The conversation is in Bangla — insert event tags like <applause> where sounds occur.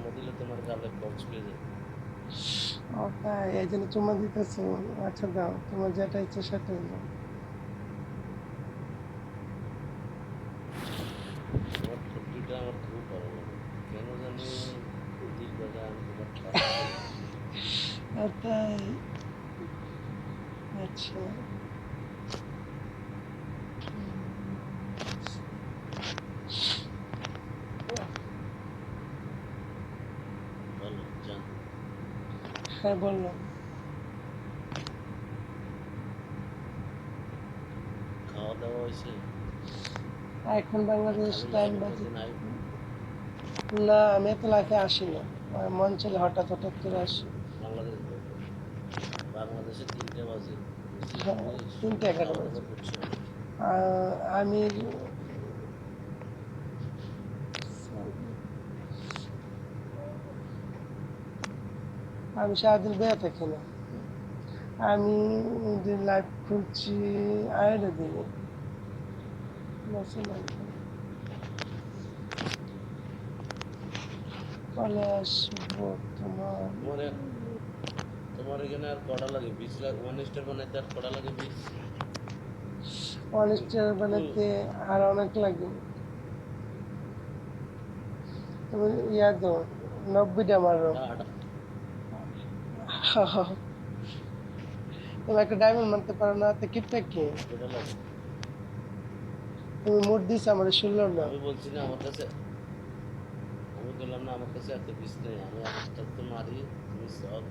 চুম্মা দিলে তোমার গালে বক্স পেয়ে যাবে ও তাই এই জন্য চুমা দিতেছো। আচ্ছা দাও তোমার যেটা ইচ্ছে সেটাই দাও। আমার খুব ভালো লাগে। কেন জানি আমি তোমার <laughs> তাই? আচ্ছা। ভালো হ্যাঁ বললাম খাওয়া দাওয়া হয়েছে এখন বাংলাদেশ টাইম বাজে। না আমি তো লাইফে আসি না। আমার মন চলে হঠাৎ হঠাৎ করে আসি। বাংলাদেশ বাংলাদেশে তিনটে বাজে। হ্যাঁ, তিনটে এগারো বাজে। আমি আমি সারাদিন বেয়ে থাকি না আমি লাইভ খুলছি আড়াইটা দিনে। পরে আসব তোমার তোমার এখানে আর কটা লাগে? বিশ লাখ ওয়ান স্টার বানাইতে আর কটা লাগে বিশ? পলিস্টার বানাতে আর অনেক লাগে। তুমি ইয়া দো নব্বইটা মারো। <laughs> তুমি একটা ডায়মন্ড মারতে পারো না, তো কিপটা কি? তুমি মোট দিস আমার শুনলো না। আমি বলছি না, আমার কাছে আমি বললাম না, আমার কাছে এত বিষ নেই, আমি একটা তো মারি, তুমি সব